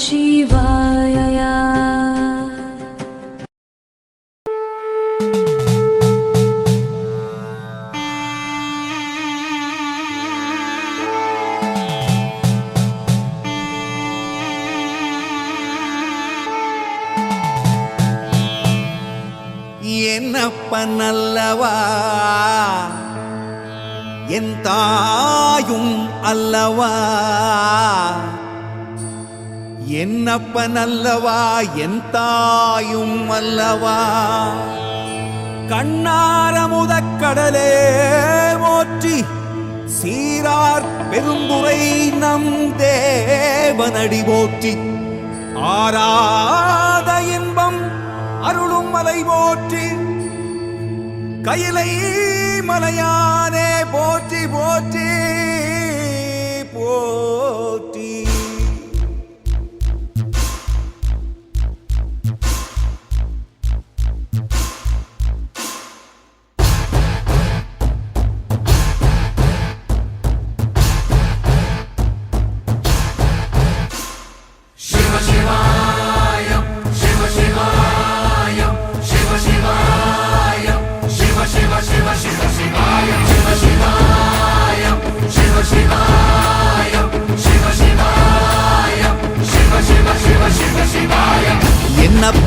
शिवाय என்னப்ப நல்லவா என் தாயும் அல்லவா? என்னப்பனல்லவா என் தாயும் அல்லவா? கண்ணாரமுதக்கடலே மோற்றி சீரார் பெரும்புரை நம் தேவனடி போற்றி. ஆராத இன்பம் அருளும் மலை போற்றி. கையிலை மலையானே போற்றி போற்றி போ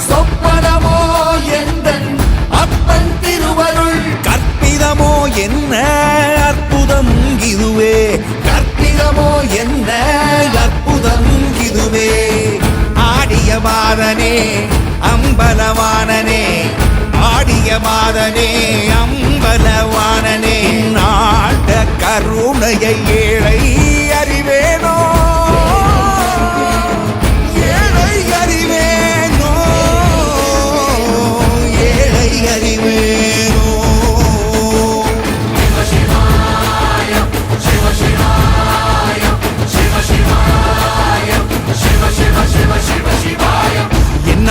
சொப்பனமோ எந்தன் அப்பன் திருவருள்? கற்பிதமோ என்ன அற்புதம் இதுவே? கற்பிதமோ என்ன அற்புதம் இதுவே? ஆடிய மாதனே அம்பலவானனே ஆடிய மாதனே அம்பலவானனே நாட கருணையை